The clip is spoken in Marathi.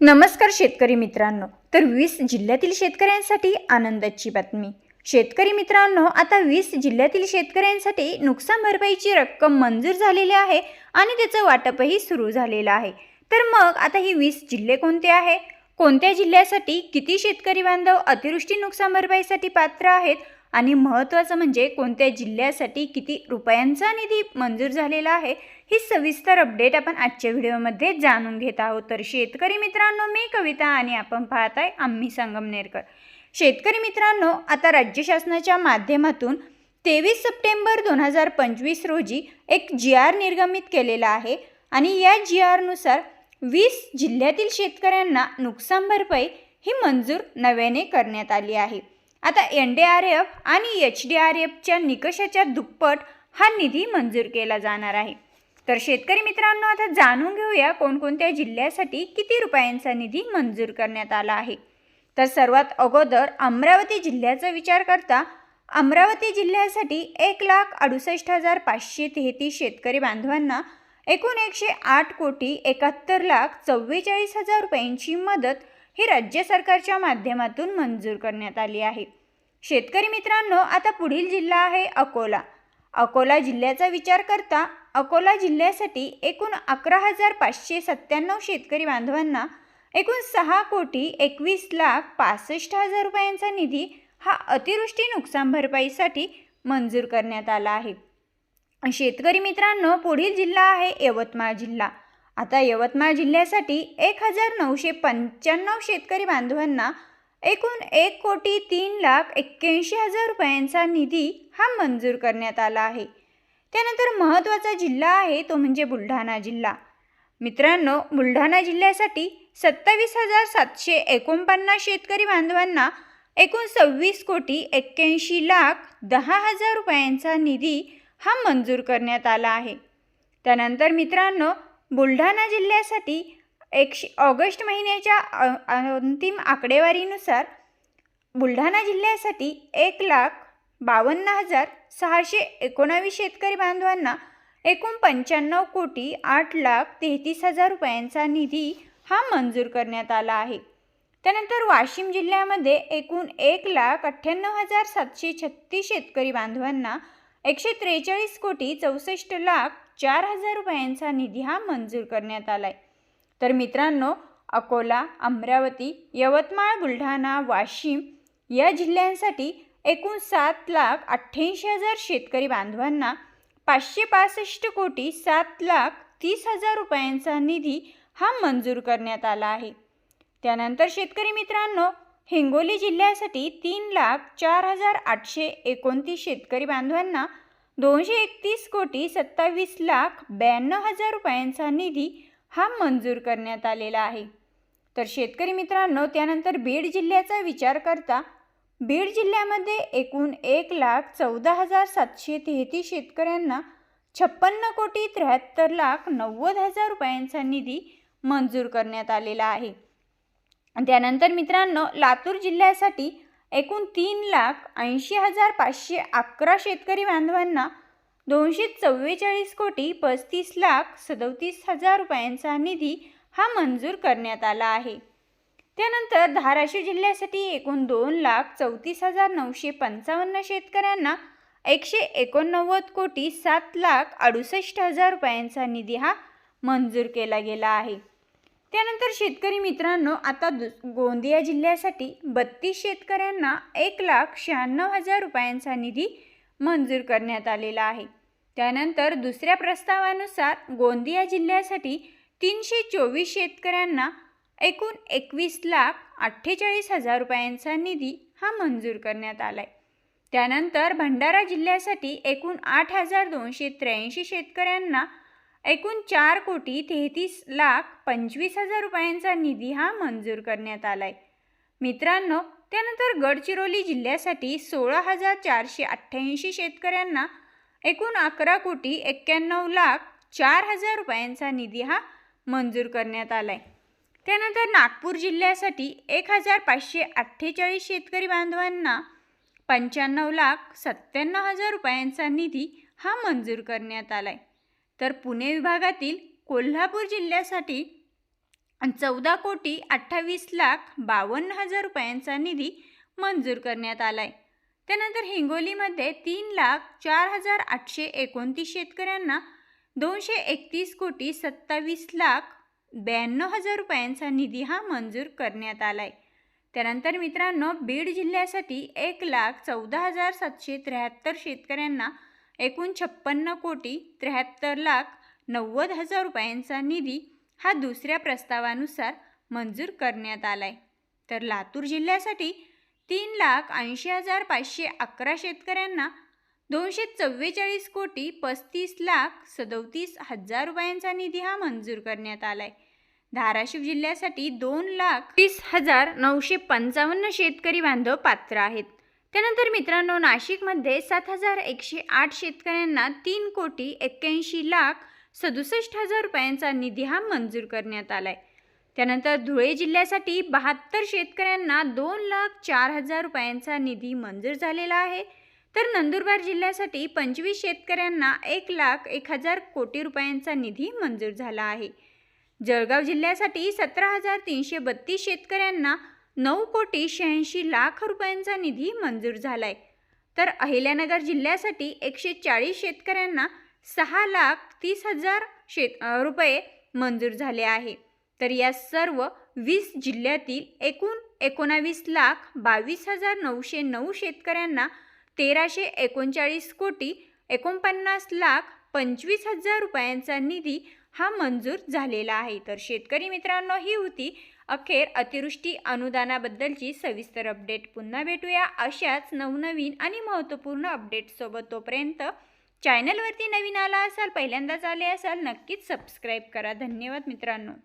नमस्कार शेतकरी मित्रांनो. तर वीस जिल्ह्यातील शेतकऱ्यांसाठी आनंदाची बातमी. शेतकरी मित्रांनो आता वीस जिल्ह्यातील शेतकऱ्यांसाठी नुकसान भरपाईची रक्कम मंजूर झालेली आहे आणि त्याचं वाटपही सुरू झालेलं आहे. तर मग आता ही वीस जिल्हे कोणते आहे कोणत्या जिल्ह्यासाठी किती शेतकरी बांधव अतिवृष्टी नुकसान भरपाईसाठी पात्र आहेत? आणि महत्त्वाचं म्हणजे कोणत्या जिल्ह्यासाठी किती रुपयांचा निधी मंजूर झालेला आहे ही सविस्तर अपडेट आपण आजच्या व्हिडिओमध्ये जाणून घेत आहोत. तर शेतकरी मित्रांनो मी कविता आणि आपण पाहत आहे आम्ही संगमनेरकर शेतकरी मित्रांनो आता राज्य शासनाच्या माध्यमातून तेवीस सप्टेंबर दोन हजार पंचवीस रोजी एक जी आर निर्गमित केलेला आहे आणि या जी आरनुसार वीस जिल्ह्यातील शेतकऱ्यांना नुकसान भरपाई ही मंजूर नव्याने करण्यात आली आहे. आता एन डी आर एफ आणि एच डी आर एफच्या निकषाच्या दुप्पट हा निधी मंजूर केला जाणार आहे. तर शेतकरी मित्रांनो आता जाणून घेऊया कोणकोणत्या जिल्ह्यासाठी किती रुपयांचा निधी मंजूर करण्यात आला आहे. तर सर्वात अगोदर अमरावती जिल्ह्याचा विचार करता अमरावती जिल्ह्यासाठी एक लाख अडुसष्ट हजार पाचशे तेहतीस शेतकरी बांधवांना एकूण एकशे आठ कोटी एकाहत्तर लाख चव्वेचाळीस हजार रुपयांची मदत ही राज्य सरकारच्या माध्यमातून मंजूर करण्यात आली आहे. शेतकरी मित्रांनो आता पुढील जिल्हा आहे अकोला. अकोला जिल्ह्याचा विचार करता अकोला जिल्ह्यासाठी एकूण अकरा हजार पाचशे सत्त्याण्णव शेतकरी बांधवांना एकूण सहा कोटी एकवीस लाख पासष्ट हजार रुपयांचा निधी हा अतिवृष्टी नुकसान भरपाईसाठी मंजूर करण्यात आला आहे. शेतकरी मित्रांनो पुढील जिल्हा आहे यवतमाळ जिल्हा. आता यवतमाळ जिल्ह्यासाठी एक हजार नऊशे पंच्याण्णव शेतकरी बांधवांना एकूण एक कोटी तीन लाख एक्क्याऐंशी हजार रुपयांचा निधी हा मंजूर करण्यात आला आहे. त्यानंतर महत्त्वाचा जिल्हा आहे तो म्हणजे बुलढाणा जिल्हा. मित्रांनो बुलढाणा जिल्ह्यासाठी सत्तावीस हजार सातशे एकोणपन्नास शेतकरी बांधवांना एकूण सव्वीस कोटी एक्क्याऐंशी लाख दहा हजार रुपयांचा निधी हा मंजूर करण्यात आला आहे. त्यानंतर मित्रांनो बुलढाणा जिल्ह्यासाठी एकशे ऑगस्ट महिन्याच्या अंतिम आकडेवारीनुसार बुलढाणा जिल्ह्यासाठी एक लाख बावन्न हजार सहाशे एकोणावीस शेतकरी बांधवांना एकूण पंच्याण्णव कोटी आठ लाख तेहतीस हजार रुपयांचा निधी हा मंजूर करण्यात आला आहे. त्यानंतर वाशिम जिल्ह्यामध्ये एकूण एक लाख अठ्ठ्याण्णव हजार सातशे छत्तीस शेतकरी बांधवांना एकशे त्रेचाळीस कोटी चौसष्ट लाख चार हजार रुपयांचा निधी हा मंजूर करण्यात आला आहे तर मित्रांनो अकोला अमरावती यवतमाळ बुलढाणा वाशिम या जिल्ह्यांसाठी एकूण सात लाख अठ्ठ्याऐंशी हजार शेतकरी बांधवांना पाचशे पासष्ट कोटी सात लाख तीस हजार रुपयांचा निधी हा मंजूर करण्यात आला आहे. त्यानंतर शेतकरी मित्रांनो हिंगोली जिल्ह्यासाठी तीन लाख चार हजार आठशे एकोणतीस शेतकरी बांधवांना दोनशे एकतीस कोटी सत्तावीस लाख ब्याण्णव हजार रुपयांचा निधी हा मंजूर करण्यात आलेला आहे. तर शेतकरी मित्रांनो त्यानंतर बीड जिल्ह्याचा विचार करता बीड जिल्ह्यामध्ये एकूण एक लाख चौदा हजार सातशे तेहतीस शेतकऱ्यांना छप्पन्न कोटी त्र्याहत्तर लाख नव्वद हजार रुपयांचा निधी मंजूर करण्यात आलेला आहे. त्यानंतर मित्रांनो लातूर जिल्ह्यासाठी एकूण तीन लाख ऐंशी हजार पाचशे अकरा शेतकरी बांधवांना दोनशे चव्वेचाळीस कोटी पस्तीस लाख सदोतीस हजार रुपयांचा निधी हा मंजूर करण्यात आला आहे. त्यानंतर धाराशिव जिल्ह्यासाठी एकूण दोन लाख चौतीस हजार नऊशे पंचावन्न शेतकऱ्यांना एकशे एकोणनव्वद कोटी सात लाख अडुसष्ट हजार रुपयांचा निधी हा मंजूर केला गेला आहे. त्यानंतर शेतकरी मित्रांनो आता दु गोंदिया जिल्ह्यासाठी बत्तीस शेतकऱ्यांना एक लाख शहाण्णव हजार रुपयांचा निधी मंजूर करण्यात आलेला आहे. त्यानंतर दुसऱ्या प्रस्तावानुसार गोंदिया जिल्ह्यासाठी तीनशे चोवीस शेतकऱ्यांना एकूण एकवीस लाख अठ्ठेचाळीस हजार रुपयांचा निधी हा मंजूर करण्यात आला आहे त्यानंतर भंडारा जिल्ह्यासाठी एकूण आठ हजार दोनशे त्र्याऐंशी शेतकऱ्यांना एकूण चार कोटी तेहतीस लाख पंचवीस हजार रुपयांचा निधी हा मंजूर करण्यात आला आहे मित्रांनो त्यानंतर गडचिरोली जिल्ह्यासाठी सोळा हजार चारशे अठ्ठ्याऐंशी शेतकऱ्यांना एकूण अकरा कोटी एक्क्याण्णव लाख चार हजार रुपयांचा निधी हा मंजूर करण्यात आला आहे त्यानंतर नागपूर जिल्ह्यासाठी एक हजार पाचशे अठ्ठेचाळीस शेतकरी बांधवांना पंच्याण्णव लाख सत्त्याण्णव हजार रुपयांचा निधी हा मंजूर करण्यात आला आहे तर पुणे विभागातील कोल्हापूर जिल्ह्यासाठी चौदा कोटी अठ्ठावीस लाख बावन्न हजार रुपयांचा निधी मंजूर करण्यात आला आहे त्यानंतर हिंगोलीमध्ये तीन लाख चार हजार आठशे एकोणतीस शेतकऱ्यांना दोनशे एकतीस कोटी सत्तावीस लाख ब्याण्णव हजार रुपयांचा निधी हा मंजूर करण्यात आला आहे त्यानंतर मित्रांनो बीड जिल्ह्यासाठी एक लाख चौदा हजार सातशे त्र्याहत्तर शेतकऱ्यांना एकूण छप्पन्न कोटी त्र्याहत्तर लाख नव्वद हजार रुपयांचा निधी हा दुसऱ्या प्रस्तावानुसार मंजूर करण्यात आला आहे तर लातूर जिल्ह्यासाठी तीन लाख ऐंशी हजार पाचशे अकरा शेतकऱ्यांना दोनशे चव्वेचाळीस कोटी पस्तीस लाख सदोतीस हजार रुपयांचा निधी हा मंजूर करण्यात आला आहे धाराशिव जिल्ह्यासाठी दोन लाख तीस हजार नऊशे पंचावन्न शेतकरी बांधव पात्र आहेत. त्यानंतर मित्रांनो नाशिकमध्ये सात हजार एकशे आठ शेतकऱ्यांना तीन कोटी एक्क्याऐंशी लाख सदुसष्ट हजार रुपयांचा निधी हा मंजूर करण्यात आला आहे त्यानंतर धुळे जिल्ह्यासाठी बहात्तर शेतकऱ्यांना दोन लाख चार हजार रुपयांचा निधी मंजूर झालेला आहे. तर नंदुरबार जिल्ह्यासाठी पंचवीस शेतकऱ्यांना एक लाख एक हजार कोटी रुपयांचा निधी मंजूर झाला आहे. जळगाव जिल्ह्यासाठी सतरा हजार तीनशे बत्तीस शेतकऱ्यांना नऊ कोटी शहाऐंशी लाख रुपयांचा निधी मंजूर झाला आहे तर अहिल्यानगर जिल्ह्यासाठी एकशे चाळीस शेतकऱ्यांना सहा लाख तीस हजार शेत रुपये मंजूर झाले आहे. तर या सर्व वीस जिल्ह्यातील एकूण एकोणावीस लाख बावीस हजार नऊशे नऊ शेतकऱ्यांना तेराशे एकोणचाळीस कोटी एकोणपन्नास लाख पंचवीस हजार रुपयांचा निधी हा मंजूर झालेला आहे. तर शेतकरी मित्रांनो ही होती अखेर अतिवृष्टी अनुदानाबद्दलची सविस्तर अपडेट पुन्हा भेटूया. अशाच नवनवीन आणि महत्त्वपूर्ण अपडेटसोबत तोपर्यंत चॅनलवरती नवीन आला असाल पहिल्यांदाच आले असाल नक्कीच सबस्क्राईब करा. धन्यवाद मित्रांनो.